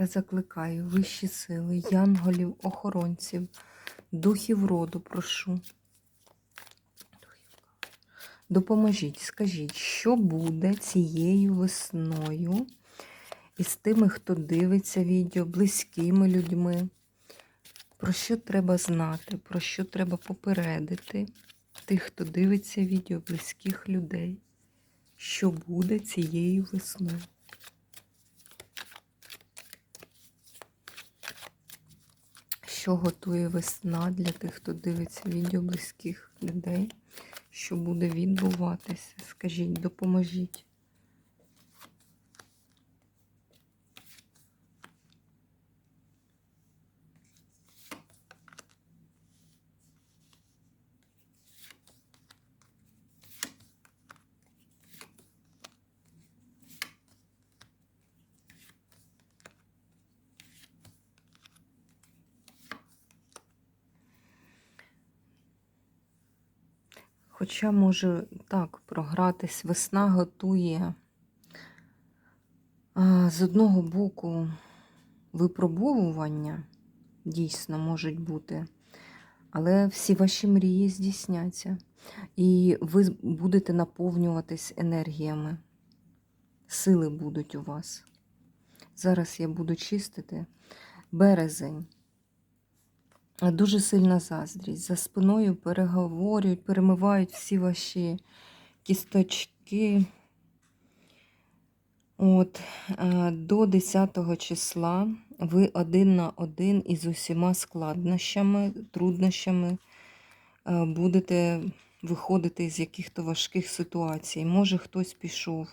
Та закликаю вищі сили, янголів, охоронців, духів роду прошу. Допоможіть, скажіть, що буде цією весною із тими, хто дивиться відео, близькими людьми, про що треба знати, про що треба попередити тих, хто дивиться відео, близьких людей, що буде цією весною. Що готує весна для тих, хто дивиться відео близьких людей, що буде відбуватися. Скажіть, допоможіть. Хоча, може, так, програтись, весна готує з одного боку випробовування дійсно можуть бути, але всі ваші мрії здійсняться. І ви будете наповнюватись енергіями. Сили будуть у вас. Зараз я буду чистити березень. Дуже сильна заздрість. За спиною переговорюють, перемивають всі ваші кісточки. От, е, До 10 числа ви один на один із усіма складнощами, труднощами е, будете виходити з яких-то важких ситуацій. Може, хтось пішов, е,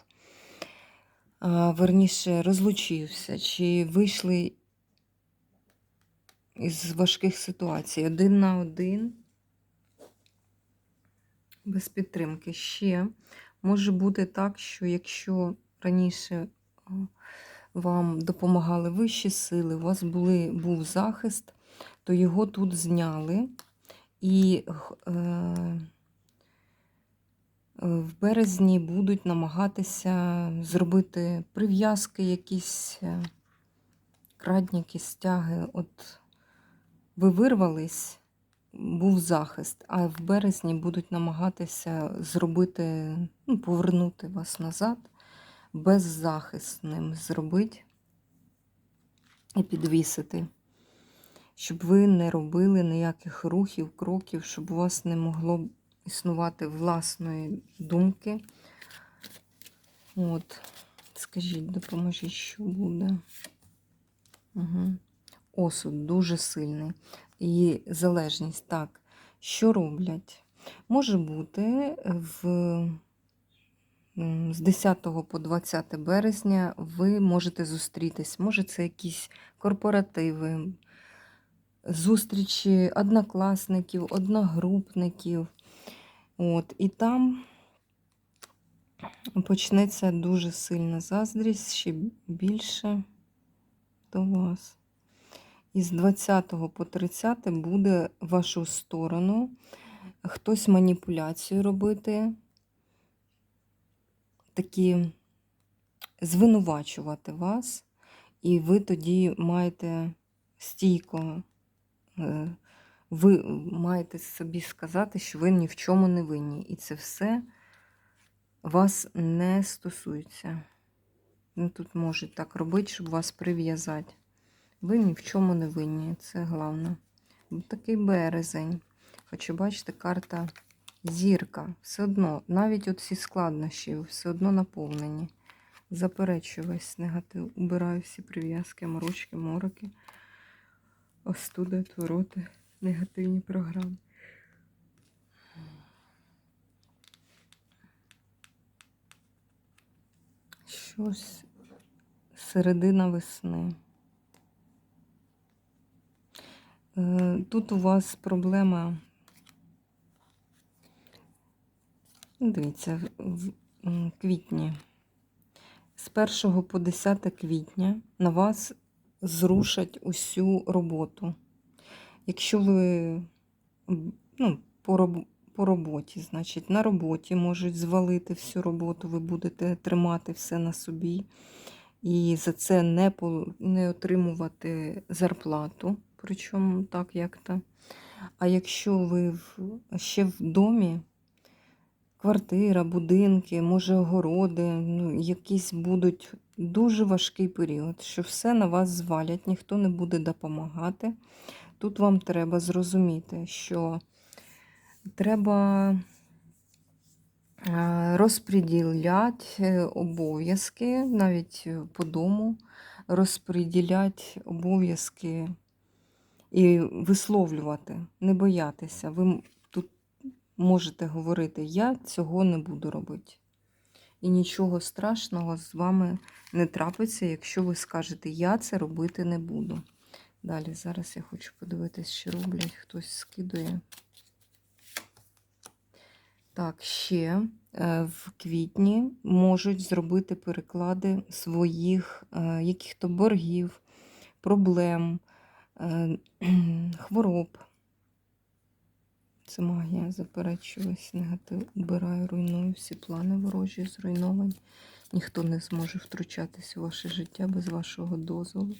верніше розлучився, чи вийшли із важких ситуацій. Один на один, без підтримки. Ще може бути так, що якщо раніше вам допомагали вищі сили, у вас були, був захист, то його тут зняли. І е, в березні будуть намагатися зробити прив'язки, якісь е, крадніки, стяги. От ви вирвались, був захист, а в березні будуть намагатися зробити, ну, повернути вас назад, беззахисним зробити і підвісити, щоб ви не робили ніяких рухів, кроків, щоб у вас не могло існувати власної думки. От, скажіть, допоможіть, що буде. Угу осуд дуже сильний. І залежність. Так, що роблять? Може бути, в, з 10 по 20 березня ви можете зустрітись. Може, це якісь корпоративи, зустрічі однокласників, одногрупників. От, І там почнеться дуже сильна заздрість, ще більше до вас. Із 20 по 30 буде в вашу сторону хтось маніпуляцію робити, такі звинувачувати вас, і ви тоді маєте стійко, е, ви маєте собі сказати, що ви ні в чому не винні. І це все вас не стосується. Ну, Тут можуть так робити, щоб вас прив'язати. Ви ні в чому не винні, це головне. Такий березень. Хочу бачите, карта зірка. Все одно, навіть от ці складнощі, все одно наповнені. Заперечую весь негатив. Убираю всі прив'язки, морочки, мороки, остуди, твороти, негативні програми. Щось середина весни. Е, Тут у вас проблема. Ну, Дивіться, в- квітні. З 1 по 10 квітня на вас зрушать усю роботу. Якщо ви ну, по, роб- по роботі, значить, на роботі можуть звалити всю роботу, ви будете тримати все на собі і за це не, не отримувати зарплату, причому так як то. А якщо ви ще в домі, квартира, будинки, може огороди, ну, якісь будуть дуже важкий період, що все на вас звалять, ніхто не буде допомагати. Тут вам треба зрозуміти, що треба е, розподіляти е, обов'язки навіть е, по дому, розподіляти обов'язки і висловлювати, не боятися. Ви тут можете говорити, я цього не буду робити. І нічого страшного з вами не трапиться, якщо ви скажете, я це робити не буду. Далі, зараз я хочу подивитись, що роблять, хтось скидує. Так, ще е, в квітні можуть зробити переклади своїх е, яких-то боргів, проблем, хвороб. Це магія, заперечую негатив, убираю, руйную всі плани ворожі зруйновані. Ніхто не зможе втручатися у ваше життя без вашого дозволу.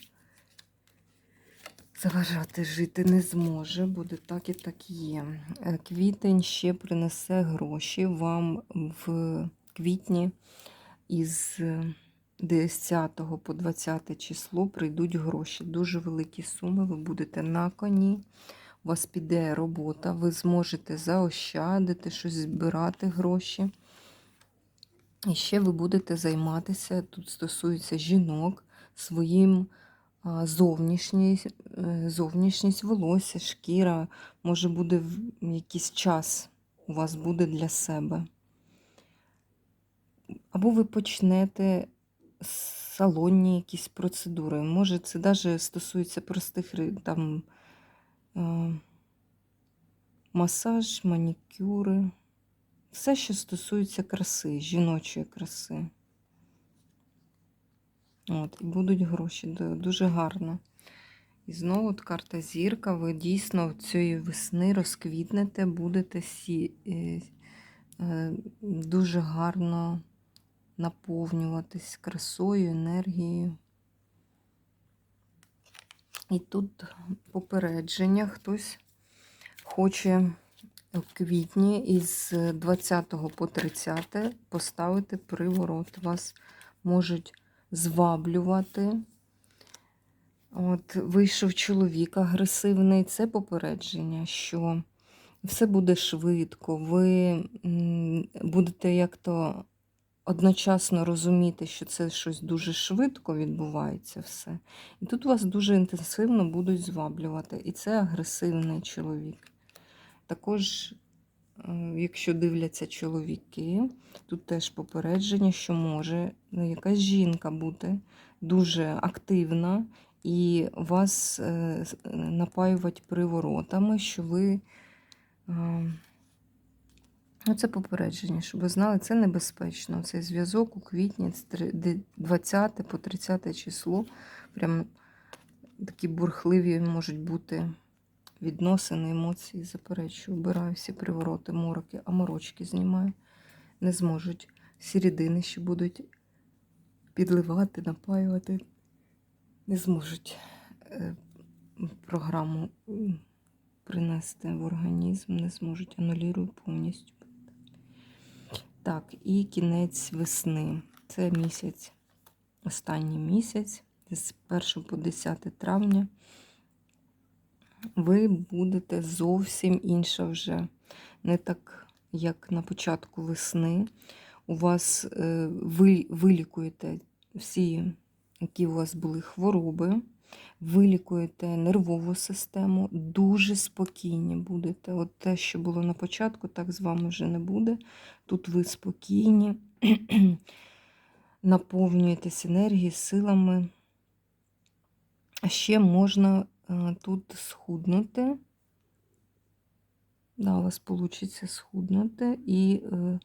Заважати жити не зможе, буде так і так є. Е, Квітень ще принесе гроші вам в квітні із 10 по 20 число прийдуть гроші. Дуже великі суми. Ви будете на коні. У вас піде робота, ви зможете заощадити, щось збирати гроші. І ще ви будете займатися, тут стосується жінок, своїм зовнішність, е, зовнішність волосся, шкіра, може буде якийсь час у вас буде для себе. Або ви почнете салонні якісь процедури. Може, це навіть стосується простих там, е, масаж, манікюри. Все, що стосується краси, жіночої краси. От, і будуть гроші. Дуже гарно. І знову от карта зірка. Ви дійсно цієї весни розквітнете, будете сі, е, е, дуже гарно наповнюватись красою, енергією. І тут попередження хтось хоче в квітні із 20 по 30 поставити приворот. Вас можуть зваблювати. От, вийшов чоловік агресивний, це попередження, що все буде швидко, ви будете як-то одночасно розуміти, що це щось дуже швидко відбувається все. І тут вас дуже інтенсивно будуть зваблювати. І це агресивний чоловік. Також, е, якщо дивляться чоловіки, тут теж попередження, що може ну, якась жінка бути дуже активна і вас е, е, напаювати приворотами, що ви. Ну, це попередження, щоб ви знали, це небезпечно. Цей зв'язок у квітні з 20 по 30 число. Прям такі бурхливі можуть бути відносини, емоції. Заперечую, вбираю всі привороти, мороки, а морочки знімаю. Не зможуть. Сірідини ще будуть підливати, напаювати. Не зможуть е, програму принести в організм, не зможуть, анулюю повністю. Так, і кінець весни. Це місяць, останній місяць, з 1 по 10 травня. Ви будете зовсім інша вже. Не так, як на початку весни. У вас е, ви вилікуєте всі, які у вас були хвороби, вилікуєте нервову систему, дуже спокійні будете. От те, що було на початку, так з вами вже не буде. Тут ви спокійні, наповнюєтесь енергією, силами. Ще можна е, тут схуднути. Да, у вас вийде схуднути і е,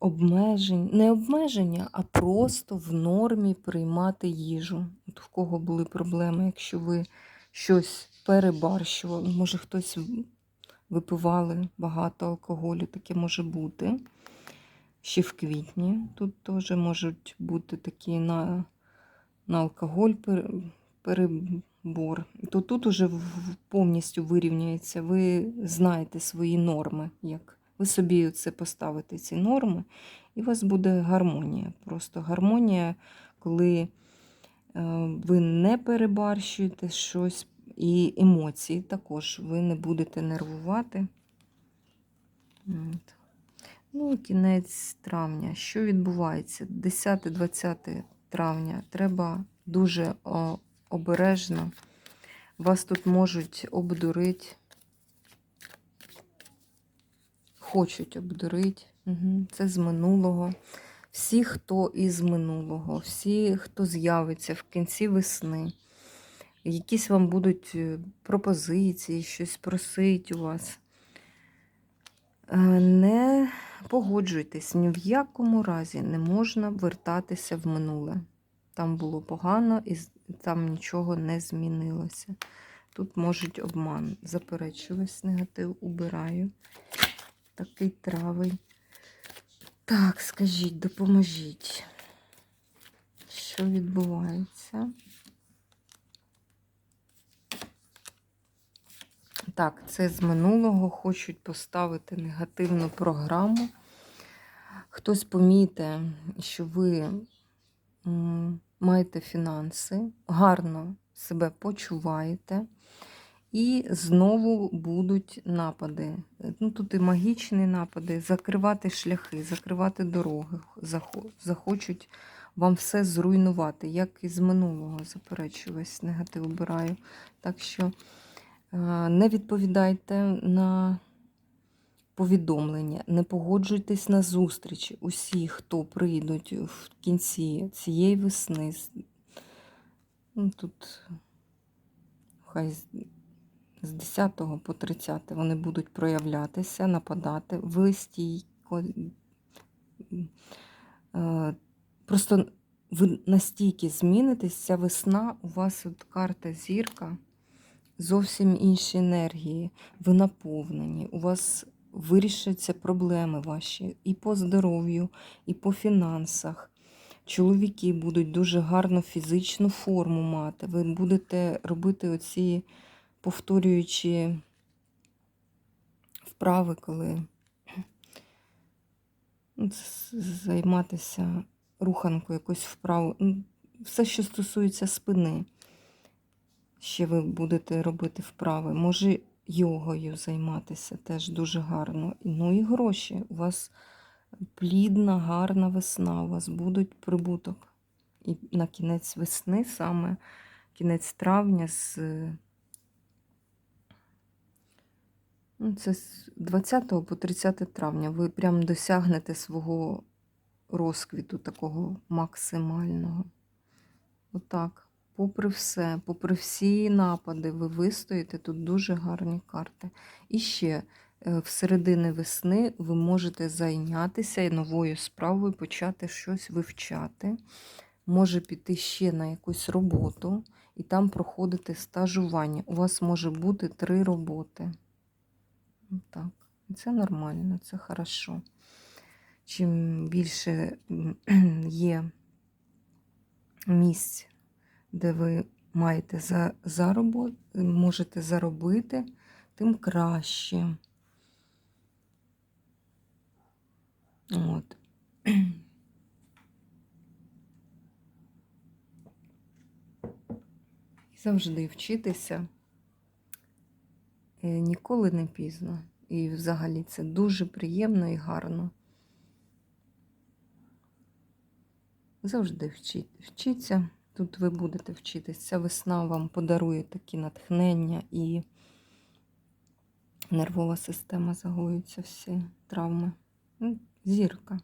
обмежень, не обмеження, а просто в нормі приймати їжу. От в кого були проблеми, якщо ви щось перебарщували, може хтось випивали багато алкоголю, таке може бути. Ще в квітні тут теж можуть бути такі на, на алкоголь перебор. То тут уже повністю вирівняється. Ви знаєте свої норми. як Ви собі це поставите, ці норми, і у вас буде гармонія. Просто гармонія, коли е, ви не перебарщуєте щось, і емоції також ви не будете нервувати. Ну, кінець травня. Що відбувається? 10-20 травня. Треба дуже обережно. Вас тут можуть обдурити. Хочуть обдурити. Угу. Це з минулого. Всі, хто із минулого, всі, хто з'явиться в кінці весни. Якісь вам будуть е, пропозиції, щось просить у вас. Е, Не погоджуйтесь, ні в якому разі не можна вертатися в минуле. Там було погано і там нічого не змінилося. Тут можуть обман. Заперечуюсь, негатив убираю. Такий травий. Так, скажіть, допоможіть. Що відбувається? Так, це з минулого хочуть поставити негативну програму. Хтось поміте, що ви маєте фінанси, гарно себе почуваєте, і знову будуть напади. Ну, тут і магічні напади, закривати шляхи, закривати дороги, захочуть вам все зруйнувати, як і з минулого, заперечую, весь негатив обираю. Так що. Е, Не відповідайте на повідомлення, не погоджуйтесь на зустрічі. Усі, хто прийдуть в кінці цієї весни. Ну, тут хай з- з 10 по 30 вони будуть проявлятися, нападати. Ви стійко. е, Просто ви настільки змінитесь, ця весна, у вас от карта зірка зовсім інші енергії, ви наповнені, у вас вирішаться проблеми ваші і по здоров'ю, і по фінансах. Чоловіки будуть дуже гарну фізичну форму мати. Ви будете робити оці повторюючі вправи, коли ну, займатися руханкою якось вправу. Ну, Все, що стосується спини ще ви будете робити вправи. Може, йогою займатися теж дуже гарно. Ну і гроші. У вас плідна, гарна весна, у вас будуть прибуток. І на кінець весни, саме кінець травня, з ну, це з 20 по 30 травня, ви прям досягнете свого розквіту такого максимального. Отак. Попри все, попри всі напади, ви вистоїте, тут дуже гарні карти. І ще е, в середини весни ви можете зайнятися новою справою, почати щось вивчати. Може піти ще на якусь роботу і там проходити стажування. У вас може бути три роботи. Так. І Це нормально, це хорошо. Чим більше є місць де ви маєте за, заробот, можете заробити, тим краще. От. Завжди вчитися ніколи не пізно. І взагалі це дуже приємно і гарно. Завжди вчіть, вчіться. Тут ви будете вчитись. Ця весна вам подарує такі натхнення і нервова система загоюється всі травми. Зірка.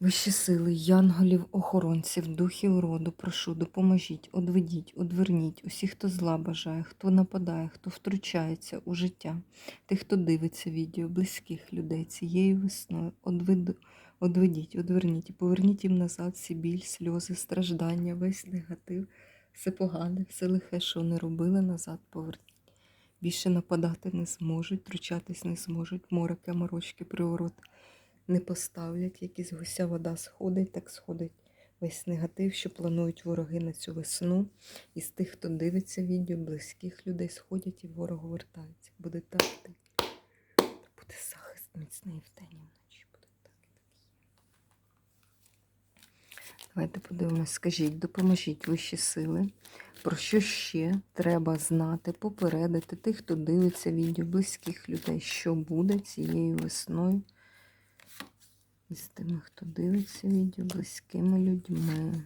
Вищі сили, янголів, охоронців, духів роду, прошу, допоможіть, одведіть, одверніть усіх, хто зла бажає, хто нападає, хто втручається у життя, тих, хто дивиться відео, близьких людей цією весною. Одведу, одведіть, одверніть і поверніть їм назад всі біль, сльози, страждання, весь негатив, все погане, все лихе, що вони робили, назад поверніть. Більше нападати не зможуть, втручатись не зможуть, мороки, морочки, привороти не поставлять, як із гуся вода сходить, так сходить весь негатив, що планують вороги на цю весну. Із тих, хто дивиться відео, близьких людей сходять і ворогу вертається. Буде так, так. Буде захист міцний вдень і вночі. Буде так і так. Давайте подивимось, скажіть, допоможіть вищі сили. Про що ще треба знати, попередити тих, хто дивиться відео, близьких людей, що буде цією весною і з тими, хто дивиться відео, близькими людьми.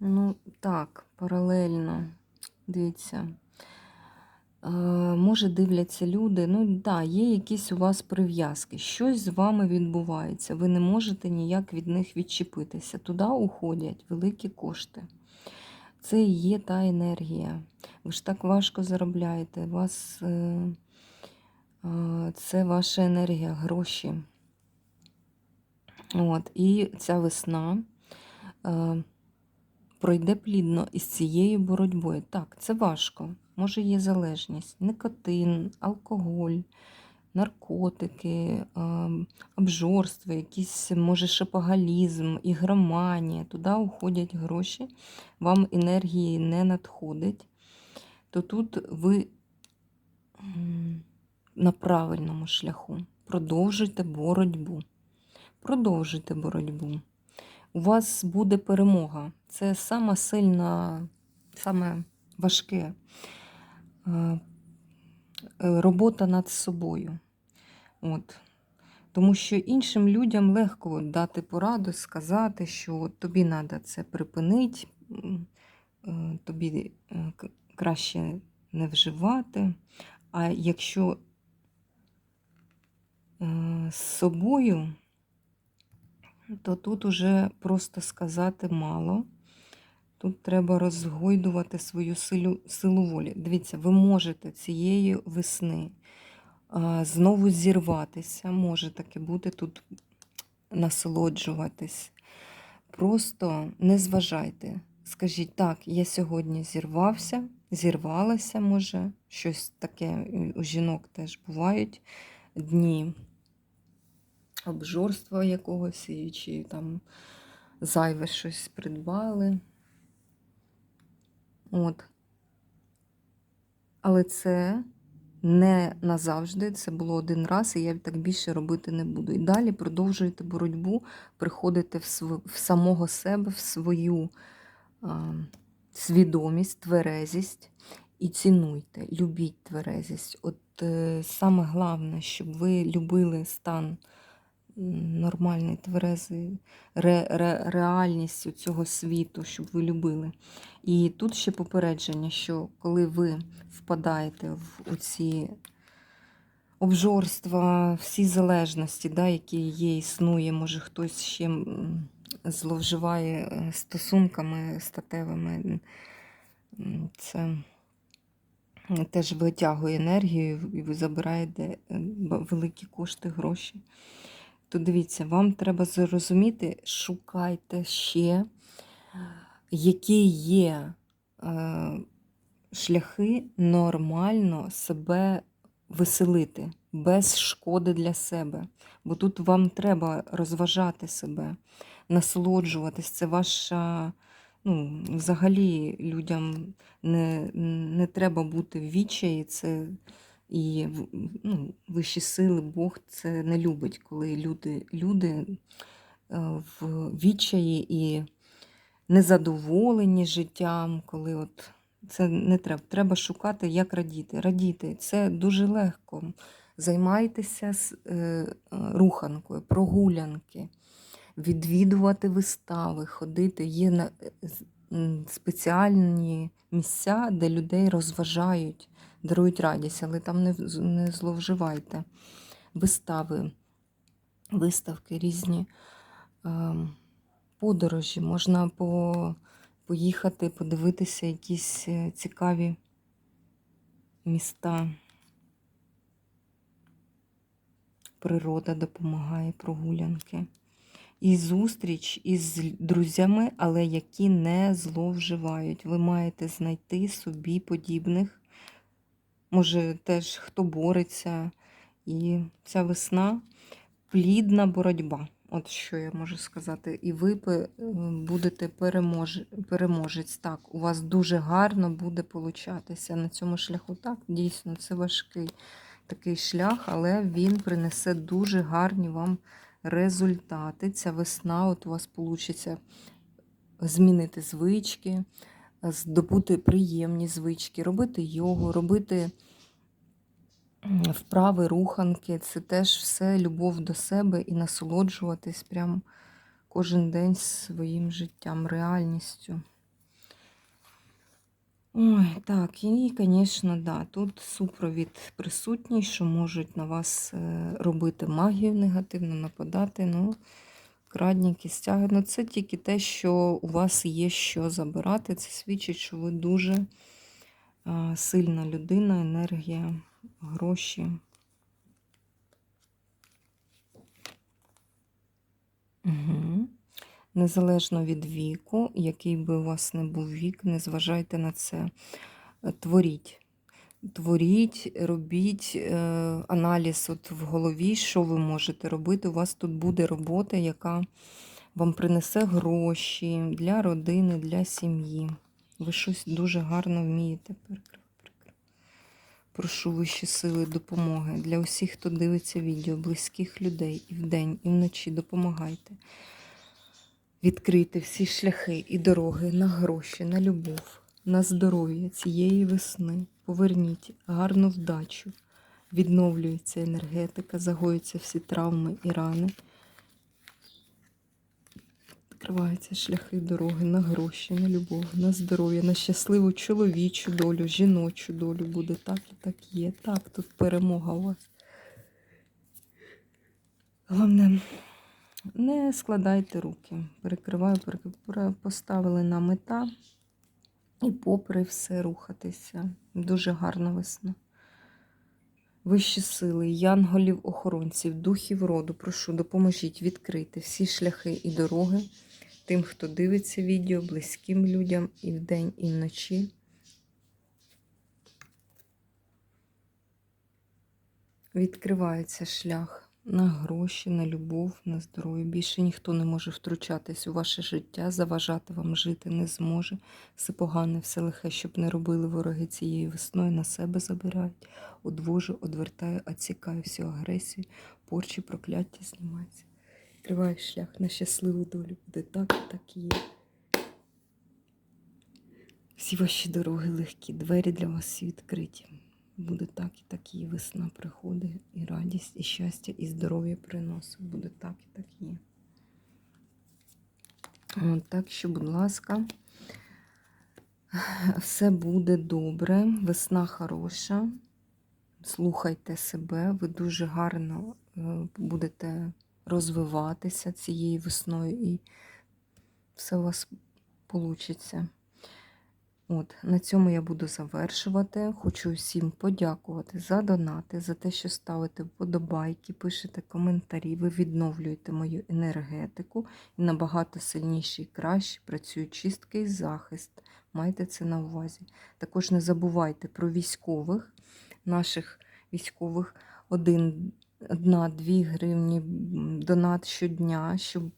Ну, так, паралельно. Дивіться. Е, може, дивляться люди. Ну, так, є якісь у вас прив'язки. Щось з вами відбувається. Ви не можете ніяк від них відчепитися. Туди уходять великі кошти. Це і є та енергія. Ви ж так важко заробляєте. Вас е, е, це ваша енергія, гроші. От, І ця весна е, пройде плідно із цією боротьбою. Так, це важко. Може, є залежність, никотин, алкоголь, наркотики, е, обжорство, якийсь, може, шопоголізм, ігроманія. Туди уходять гроші, вам енергії не надходить, то тут ви на правильному шляху. Продовжуйте боротьбу. Продовжуйте боротьбу. У вас буде перемога. Це саме сильна, саме важке е, робота над собою. От. Тому що іншим людям легко дати пораду, сказати, що тобі треба це припинити, е, тобі е, краще не вживати. А якщо з собою, то тут уже просто сказати мало. Тут треба розгойдувати свою силу, силу волі. Дивіться, ви можете цієї весни а, знову зірватися, може таке бути тут насолоджуватись. Просто не зважайте. Скажіть, так, я сьогодні зірвався, зірвалася, може, щось таке у жінок теж бувають дні обжорства якогось, і чи там зайве щось придбали. От. Але це не назавжди, це було один раз, і я так більше робити не буду. І далі продовжуйте боротьбу, приходите в, св... в самого себе, в свою а, свідомість, тверезість і цінуйте, любіть тверезість. От е, саме головне, щоб ви любили стан нормальний, тверезий, ре, ре, реальність цього світу, щоб ви любили. І тут ще попередження, що коли ви впадаєте в ці обжорства, всі залежності, да, які є, існує, може хтось ще зловживає е, стосунками статевими, це теж витягує енергію, і ви забираєте е, великі кошти, гроші. То дивіться, вам треба зрозуміти, шукайте ще які є е, шляхи нормально себе веселити, без шкоди для себе. Бо тут вам треба розважати себе, насолоджуватись. Це ваша, ну, взагалі людям не, не треба бути в відчаї. Це і ну, вищі сили, Бог це не любить, коли люди, люди е, в відчаї і незадоволені життям, коли от це не треба. Треба шукати, як радіти. Радіти це дуже легко. Займайтеся е, руханкою, прогулянки, відвідувати вистави, ходити. Є спеціальні місця, де людей розважають, дарують радість, але там не, не зловживайте. Вистави, виставки різні ем, подорожі, можна по, поїхати, подивитися якісь е, цікаві міста. Природа допомагає, прогулянки. І зустріч із друзями, але які не зловживають. Ви маєте знайти собі подібних, може, теж хто бореться. І ця весна плідна боротьба. От що я можу сказати. І ви будете перемож... переможець. Так, у вас дуже гарно буде получатися на цьому шляху. Так, дійсно, це важкий такий шлях, але він принесе дуже гарні вам результати. Ця весна, от у вас вийде змінити звички, здобути приємні звички, робити йогу, робити вправи, руханки. Це теж все любов до себе і насолоджуватись прям кожен день своїм життям, реальністю. Ой, так, і, звісно, да, тут супровід присутній, що можуть на вас е, робити магію негативно, нападати. Ну, крадніки, стяги. Ну, це тільки те, що у вас є що забирати. Це свідчить, що ви дуже сильна людина, енергія, гроші. Угу. Незалежно від віку, який би у вас не був вік, не зважайте на це. Е, Творіть. Творіть, робіть е, аналіз от в голові, що ви можете робити. У вас тут буде робота, яка вам принесе гроші для родини, для сім'ї. Ви щось дуже гарно вмієте. Прошу вищі сили допомоги для усіх, хто дивиться відео, близьких людей і вдень, і вночі допомагайте. Відкрити всі шляхи і дороги на гроші, на любов, на здоров'я цієї весни. Поверніть гарну вдачу. Відновлюється енергетика, загоюються всі травми і рани. Відкриваються шляхи дороги на гроші, на любов, на здоров'я, на щасливу чоловічу долю, жіночу долю буде так і так є. Так, тут перемога у вас. Головне, не складайте руки. Перекриваю, перекриваю, поставили на мета і попри все рухатися. Дуже гарна весна. Вищі сили, янголів-охоронців, духів роду, прошу, допоможіть відкрити всі шляхи і дороги тим, хто дивиться відео, близьким людям і вдень, і вночі. Відкривається шлях на гроші, на любов, на здоров'я. Більше ніхто не може втручатись у ваше життя, заважати вам жити не зможе. Все погане, все лихе, щоб не робили вороги цієї весною, на себе забирають. Одвожу, одвертаю, відсікаю всю агресію, порчі, прокляття знімаються. Відкриваю шлях на щасливу долю. Буде так так і є. Всі ваші дороги легкі, двері для вас відкриті. Буде так і так і весна приходить, і радість, і щастя, і здоров'я приносить. Буде так і так є. Так що, будь ласка, все буде добре, весна хороша. Слухайте себе, ви дуже гарно е, будете розвиватися цією весною, і все у вас вийде. От, на цьому я буду завершувати. Хочу всім подякувати за донати, за те, що ставите вподобайки, пишете коментарі, ви відновлюєте мою енергетику і набагато сильніше і краще працюють чистки і захист. Майте це на увазі. Також не забувайте про військових, наших військових один, одна-дві гривні донат щодня, щоб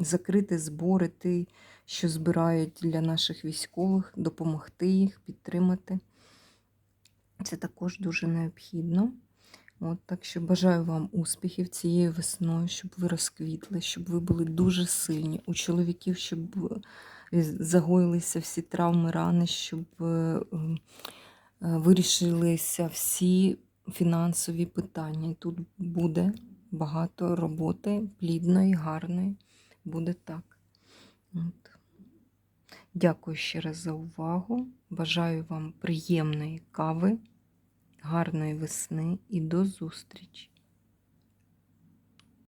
закрити збори, ті, що збирають для наших військових, допомогти їх, підтримати. Це також дуже необхідно. От, так що бажаю вам успіхів цією весною, щоб ви розквітли, щоб ви були дуже сильні. У чоловіків, щоб е, загоїлися всі травми, рани, щоб е, е, вирішилися всі фінансові питання. І тут буде багато роботи, плідної, гарної. Буде так. От. Дякую ще раз за увагу. Бажаю вам приємної кави, гарної весни і до зустрічі!